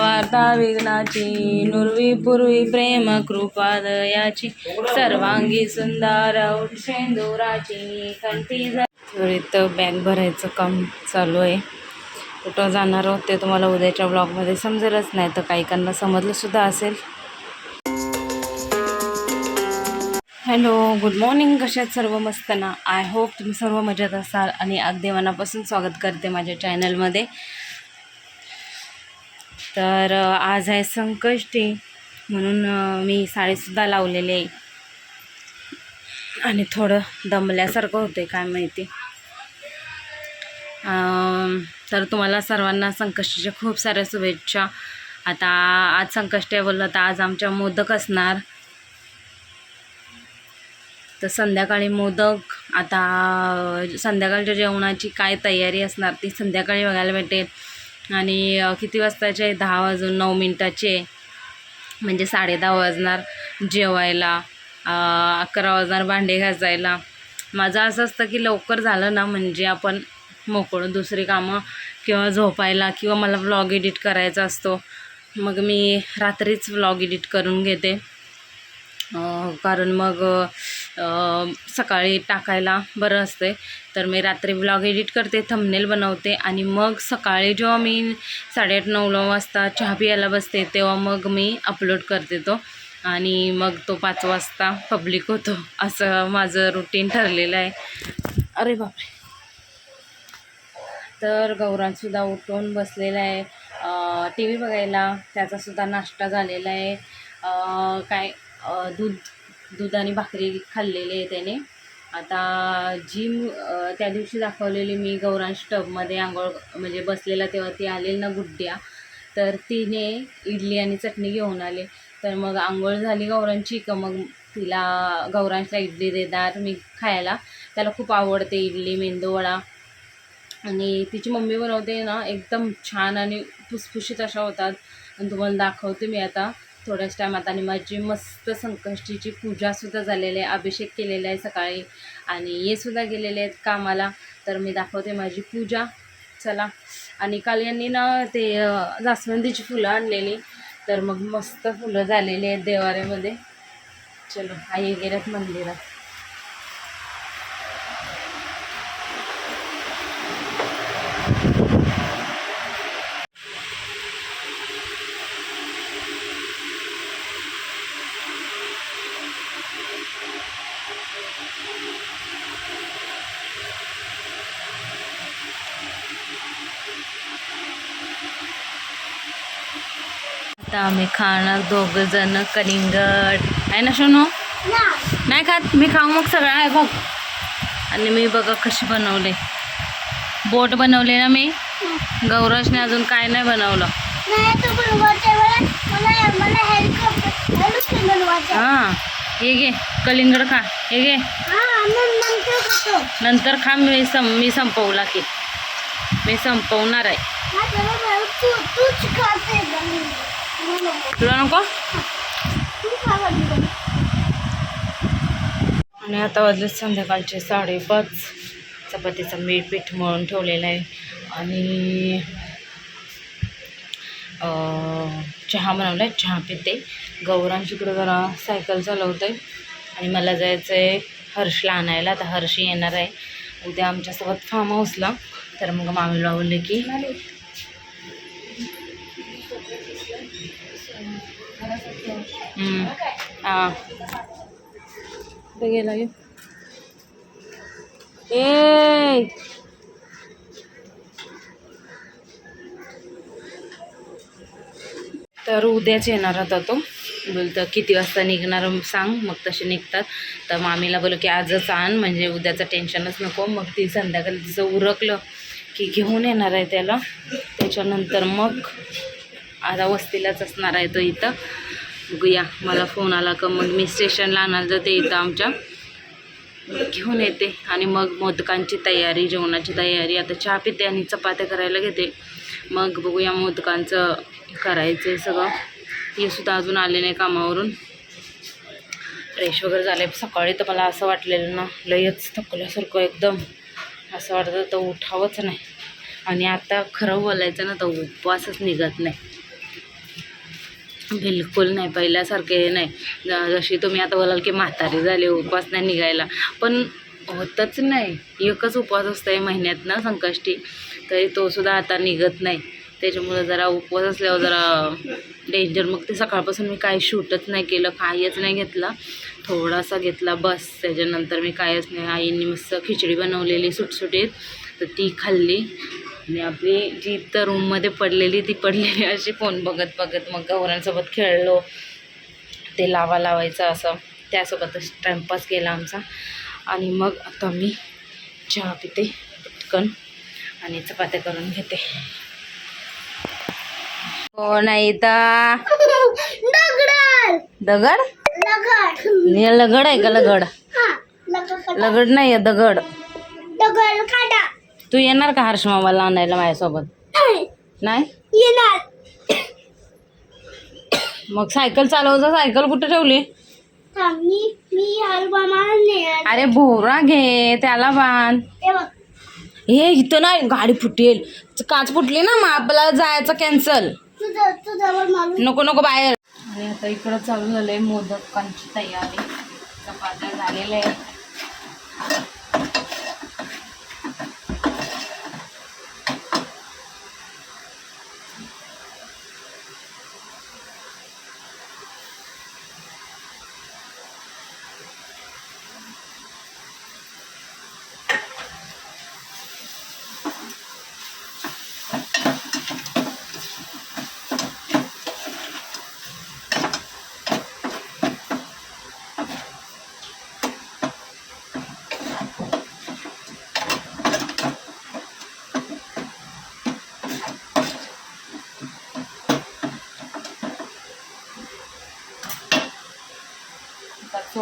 वार्ता विघ्नाची नुर्वी पूर्वी प्रेम कृपा दयाची सर्वांगी सुंदर शेंदुराची कंठी त्वरित बॅग भरायचं काम चालू आहे. कुठं जाणार आहोत ते तुम्हाला उद्याच्या ब्लॉगमध्ये समजेलच नाही तर काहीकांना समजलं सुद्धा असेल. Hello good morning. कशात सर्व मस्त ना आय होप तुम्ही सर्व मजेत असाल आणि अगदी मनापासून स्वागत करते माझ्या चॅनलमध्ये. तर आज आहे संकष्टी म्हणून मी साडीसुद्धा लावलेली आहे. आणि थोडं दमल्यासारखं होते काय माहिती. तर तुम्हाला सर्वांना संकष्टीच्या खूप साऱ्या शुभेच्छा. आता आज संकष्टी आहे बोललं तर आज आमच्या मोदक असणार. तर संध्याकाळी मोदक आता संध्याकाळच्या जेवणाची काय तयारी असणार ती संध्याकाळी बघायला भेटेल. आणि किती वाजताचे दहा वाजून नऊ मिनटाचे. म्हणजे साडे दहा वाजणार जेवायला अकरा वाजणार भांडे घासायला. माझं असं असतं की लवकर झालं ना म्हणजे आपण मोकळं दुसरी कामं किंवा झोपायला किंवा मला व्लॉग एडिट करायचा असतो मग मी रात्रीच व्लॉग एडिट करून घेते. कारण मग सकाळी टाकायला बरं असते. तर मी रात्री ब्लॉग एडिट करते थंबनेल बनवते आणि मग सकाळी जेव्हा मी साडेआठ नऊ नऊ वाजता चहा प्यायला बसते तेव्हा मग मी अपलोड करते तो. आणि मग तो पाच वाजता पब्लिक होतो. असं माझं रुटीन ठरलेलं आहे. अरे बापरे! तर गौरांसुद्धा उठून बसलेला आहे. टी व्ही बघायला. त्याचासुद्धा नाश्ता झालेला आहे. काय दूध दूध आणि भाकरी खाल्लेली आहे त्याने. आता जी त्या दिवशी दाखवलेली मी गौरांश टबमध्ये आंघोळ म्हणजे बसलेला तेव्हा ती आलेली ना गुड्ड्या. तर तिने इडली आणि चटणी घेऊन आले. तर मग आंघोळ झाली गौरांची का मग तिला गौरांशला इडली देणार मी खायला. त्याला खूप आवडते इडली मेंदूवडा आणि तिची मम्मी बनवते ना एकदम छान आणि फुसफुशीत अशा होतात. आणि तुम्हाला दाखवते मी आता. थोड्याच टायमात आणि माझी मस्त संकष्टीची पूजासुद्धा झालेली आहे अभिषेक केलेला आहे सकाळी. आणि हे सुद्धा गेलेले आहेत कामाला. तर मी दाखवते माझी पूजा. चला. आणि काल यांनी ना ते जास्वंदीची फुलं आणलेली. तर मग मस्त फुलं झालेली आहेत देवाऱ्यामध्ये. चलो आई गेल्यात मंदिरात. आम्ही खाणार दोघं जण कलिंगड. आहे ना सोनू? नाही खात? मी खाऊ मग सगळं आहे बघ. आणि मी बघा कशी बनवले. बोट बनवले ना मी? गौरवने अजून काय नाही बनवलं. हां हे घे. कलिंगड खा. हे घे. नंतर खा. मी सं मी संपवला की. मी संपवणार आहे. तुला नको? आणि आता वाजले संध्याकाळचे साडेपाच. चपातीचं मीठ पीठ मळून ठेवलेलं आहे. आणि चहा बनवला आहे चहा पिते. गौरांशीकडे जरा सायकल चालवते आणि मला जायचं आहे हर्षला आणायला. तर हर्षी येणार आहे. उद्या आमच्यासोबत फार्म हाऊसला तर मग मामी लावले की गेला गे ए तर उद्याच येणार होता तो. बोलतं किती वाजता निघणार सांग मग तसे निघतात. तर मामीला बोललो की आजच आण म्हणजे उद्याचं टेन्शनच नको. मग ती संध्याकाळी तिचं उरकलं की घेऊन येणार आहे त्याला. त्याच्यानंतर मग आता वस्तीलाच असणार आहे तो इथं. बघूया. मला फोन आला का? मग मी स्टेशनला आणायला जाते इथं आमच्या. घेऊन येते. आणि मग मोदकांची तयारी जेवणाची तयारी. आता चहा पिते आणि चपात्या करायला घेते. मग बघूया मोदकांचं करायचं आहे सगळं. हे सुद्धा अजून आले नाही कामावरून. फ्रेश वगैरे झाले सकाळी तर मला असं वाटलेलं ना लयच थकल्यासारखं एकदम. असं वाटतं तर उठावंच नाही. आणि आता खरं बोलायचं ना तर उपवासच निघत नाही. बिलकुल नाही पहिल्यासारखे हे नाही जशी तुम्ही आता बोलाल की म्हातारी झाली उपवास नाही निघायला. पण होतच नाही. एकच उपवास असतो आहे महिन्यात ना संकष्टी. तरी तो सुद्धा आता निघत नाही. त्याच्यामुळं जरा उपवास असल्यावर जरा डेंजर मग ते सकाळपासून मी काही शूटच नाही केलं काहीच नाही घेतला. थोडासा घेतला बस. त्याच्यानंतर मी कायच नाही. आईने मस्त खिचडी बनवलेली सुटसुटीत. तर ती खाल्ली. आणि आपली जी तर रूममध्ये पडलेली ती पडलेली अशी फोन बघत बघत मग गौरांसोबत खेळलो. ते लावा लावायचं असं त्यासोबतच टाईमपास केला आमचा. आणि मग आता मी चहा पिते पटकन. आणि चपात्या करून घेते. हो नाही तर दगड. लगड आहे का लगड? लगड नाही आहे दगड. तू येणार का हर्ष मामाला आणायला माझ्यासोबत? नाही. मग सायकल चालवता सायकल कुठे ठेवली? अरे भोवरा घे त्याला बांध. हे इथं नाही गाडी फुटेल. काच फुटली ना मग आपल्याला जायचं कॅन्सल नको नको बाहेर. आणि आता इकडं चालू झालंय मोदकांची तयारी. चपात्या झालेल्या आहे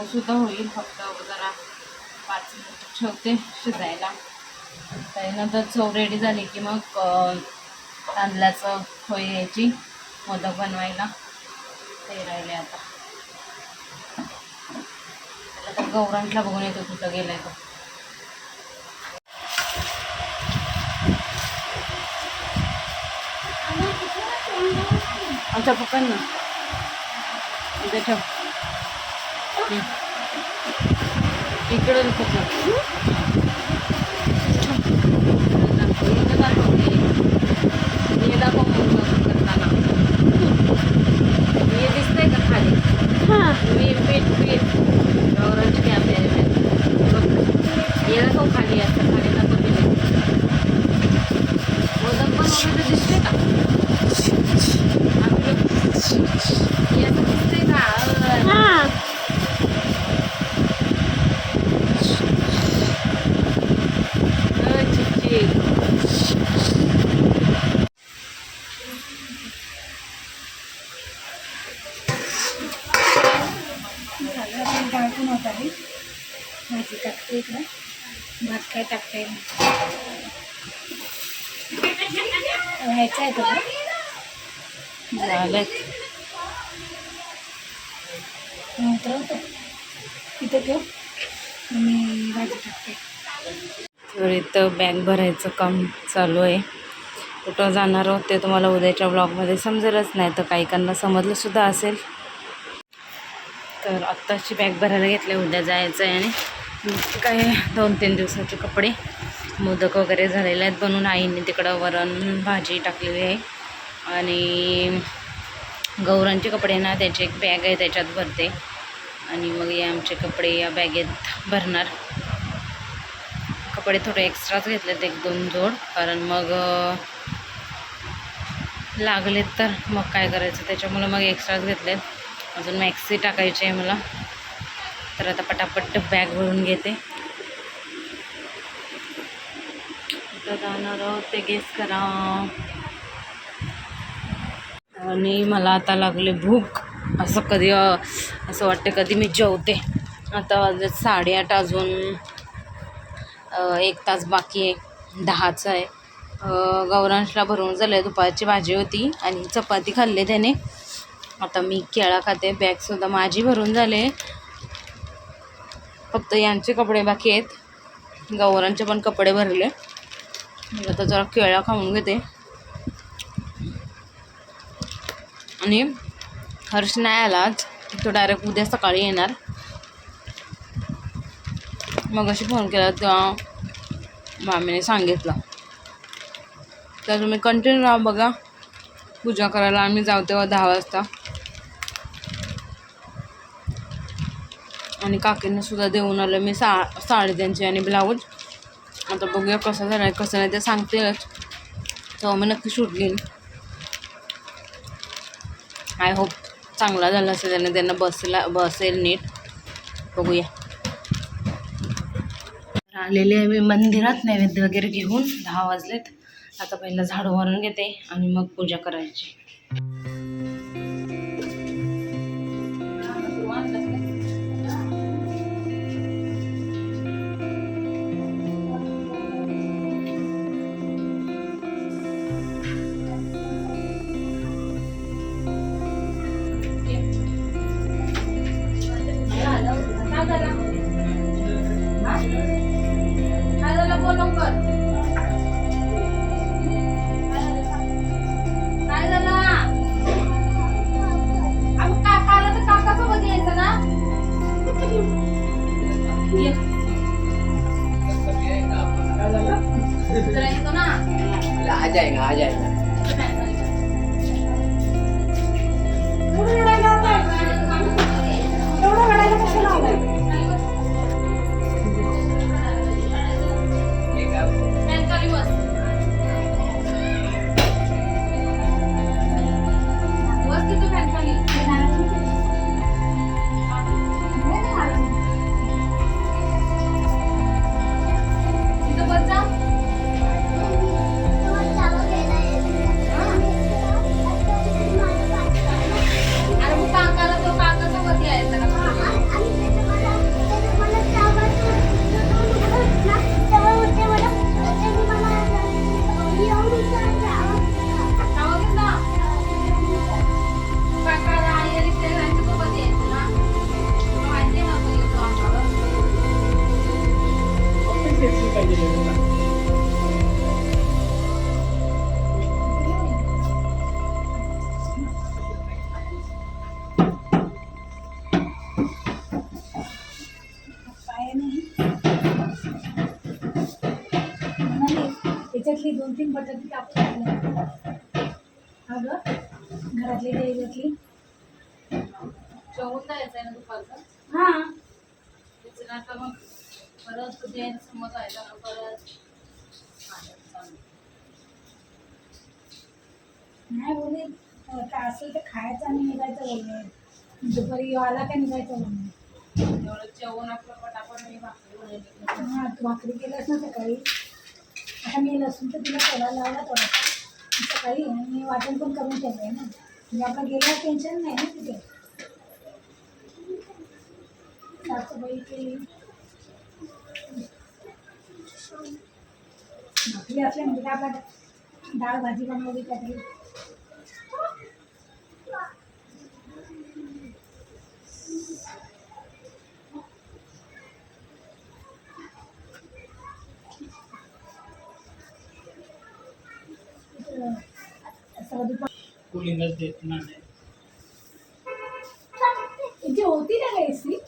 आता सुद्धा होईल. फक्त जरा पाच मिनिट ठेवते शिजायला. त्यानंतर चव रेडी झाली की मग तांदळाचं होई यायची मोदक बनवायला. ते राहिले आता. त्याला तर गौरांटला बघून येतो कुठं गेलाय तो. आमच्या पप्पांना. इथे ठेव. हं. इकडं नको ठेव. इथं दाखव हे. हे दाखव मोदक करताना. हे दिसतंय का खाली मी पीठ पीठ गौरांची कॅमेरे हे दाखव खाली असं खाली दाखव पीठ मोदक बनवलं तर दिसतंय का आपलं हे असं दिसतंय का अं. अं, चिकचिक. डाळ पण होत आहे. भाजी टाकते इकडं. भात काय टाकता येईल व्हायचं आहे तुला ठेव. भाजी टाकते. तर इथं बॅग भरायचं काम चालू आहे. कुठं जाणार आहोत ते तुम्हाला उद्याच्या ब्लॉगमध्ये समजेलच नाही तर काहीकांना समजलं सुद्धा असेल. तर आत्ताची बॅग भरायला घेतले उद्या जायचं आहे आणि काय दोन तीन दिवसाचे कपडे मोदक वगैरे झालेले आहेत बनवून आईने तिकडं वरण भाजी टाकलेली आहे. आणि गौरांचे कपडे ना त्याची एक बॅग आहे त्याच्यात भरते. आणि मग हे आमचे कपडे या बॅगेत भरणार. कपडे थोडे एक्स्ट्राच घेतलेत एक दोन जोड. कारण मग लागलेत तर मग काय करायचं? त्याच्यामुळं मग एक्स्ट्राच घेतलेत. अजून मॅक्सी टाकायची आहे मला. तर आता पटापट बॅग भरून घेते. जाणार आहोत ते गेस करा. आणि मला आता लागले भूक. असं कधी असं वाटते कधी मी जेवते. आता साडेआठ अजून. एक तास बाकी आहे. दहाचं आहे. गौरांशला भरून झालं दुपारची भाजी होती आणि चपाती खाल्ली त्याने. आता मी केळा खाते बॅगसुद्धा माझी भरून झाले. फक्त यांचे कपडे बाकी आहेत. गौरांचे पण कपडे भरले. मी आता जरा केळा खाऊन घेते. आणि हर्ष नाही आलाच तो डायरेक्ट उद्या सकाळी येणार. मग अशी फोन केला तेव्हा मामीने सांगितलं. तर तुम्ही कंटिन्यू राहा बघा. पूजा करायला आम्ही जाऊ तेव्हा दहा वाजता. आणि काकींना सुद्धा देऊन आलं मी सा साडी त्यांची आणि ब्लाऊज. आता बघूया कसं झालं आहे कसं नाही ते सांगतेच तेव्हा मी नक्की शूट घेईन. आय होप चांगला झाला असेल त्याने त्यांना बसला बसेल नीट. बघूया. आलेले आहे मी मंदिरात नैवेद्य वगैरे घेऊन दहा वाजलेत. आता पहिलं झाडू मारून घेते आणि मग पूजा करायची. त्याच्यातली दोन तीन बटाटे कापून टाकले अगं घरातली त्याच्यातली जेवून जायचं आहे ना दुपारचं? हा. त्याचं नाटक मग परत तुझे ना परत. नाही बोलले काय असेल तर खायचं आणि निघायचं बोलले. दुपारी आला का निघायचं बोलले. जेवण आपलं पटापट मी भाकरी हा तू भाकरी केल्यास ना सकाळी? आता मी लसूण तर तिला थोडा लावला थोडासा. सकाळी आणि मी वाटण पण करून ठेवलं आहे ना. म्हणजे आपलं गेल्यावर टेन्शन नाही ना तिथे. सासूबाई केली भाकरी असल्या म्हणजे आपला डाळ भाजी बनवली त्यातली. कूलिंगच देत नाही इथे होती ना का एसी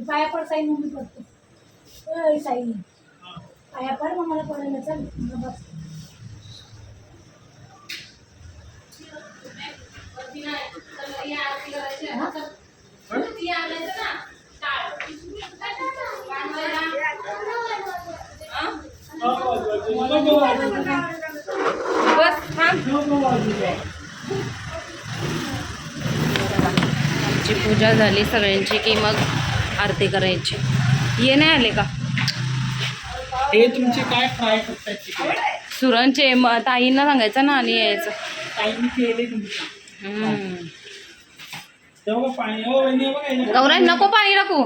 पाया पड साई मम्मी पडतो. साई. पाया पड मग मला पडायला चल. बस नाही तर या आरती करायची आहे ना तर ती आणायचं ना टाळ बांधायला. हा? बस आमची पूजा झाली सगळ्यांची की मग आरती करायची. ये नाही आले का? हे तुमचे काय फ्राय करतात चिकन सुरणचे म ताईंना सांगायचं ना आणि यायचं. केले तुमचे. पाणी. हो गौराई नको पाणी नको.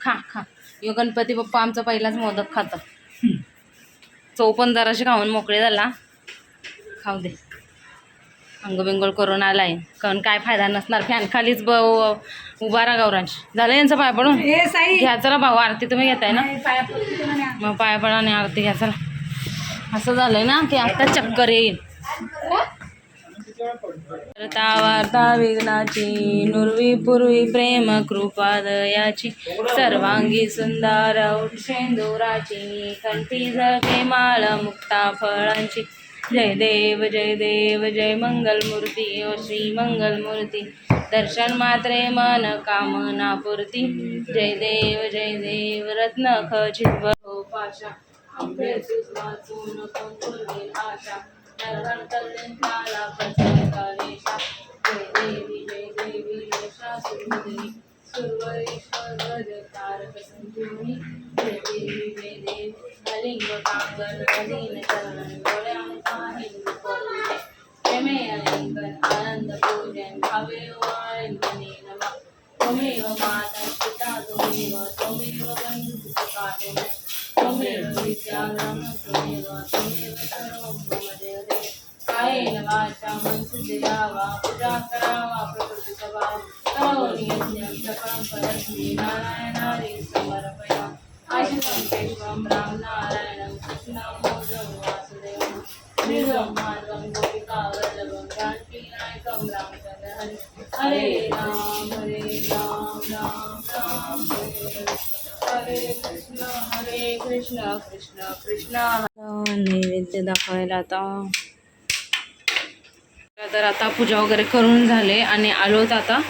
खा खा. यो गणपती बाप्पा आमचा पहिलाच मोदक खातो चव पण जराशी खाऊन मोकळे झाला. खाऊ दे. अंगबिंगोळ करून आलाय. कारण काय फायदा नसणार? फॅन खालीच ब उभा राहा गौरांश. झालं यांचं पाय पडून? घ्या चला भाऊ आरती तुम्ही घेताय ना? मग पाय पडा आणि आरती घ्या चला. असं झालंय ना की आता चक्कर येईल. वार्ता वार्ता विघ्नाची नुरवी पूर्वी प्रेम कृपा दयाची सर्वांगी सुंदर उठशेंदुराची कंठी झळके माळ मुक्ता फळांची. जय देव जय देव जय मंगलमूर्ती ओ श्री मंगलमूर्ती दर्शन मात्रे मन कामना पूर्ती. जय देव जय देव रत्न खचित पाशा आशा नरहर कल्याण काला प्रसन्न रेषा जय देवी जय पूजा करावा प्रकृतिसभा करोमि यज्ञं सकलं परस्मै समर्पया कृष्णं मोदं वासुदेवं माधवं जानकीनायकं रामचन्द्र हरे हरे राम हरे राम राम राम हरे हरे हरे कृष्ण हरे कृष्ण कृष्ण कृष्ण. नैवेद्य दाखवायला आता. तर आता पूजा वगैरे करून झाले आणि आलोत आता.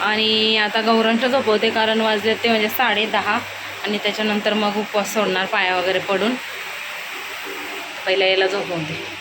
आणि आता गौरांश झोपवते कारण वाजले ते म्हणजे साडे दहा. आणि त्याच्यानंतर मग उपवास सोडणार पाया वगैरे पडून. पहिला याला झोपवते.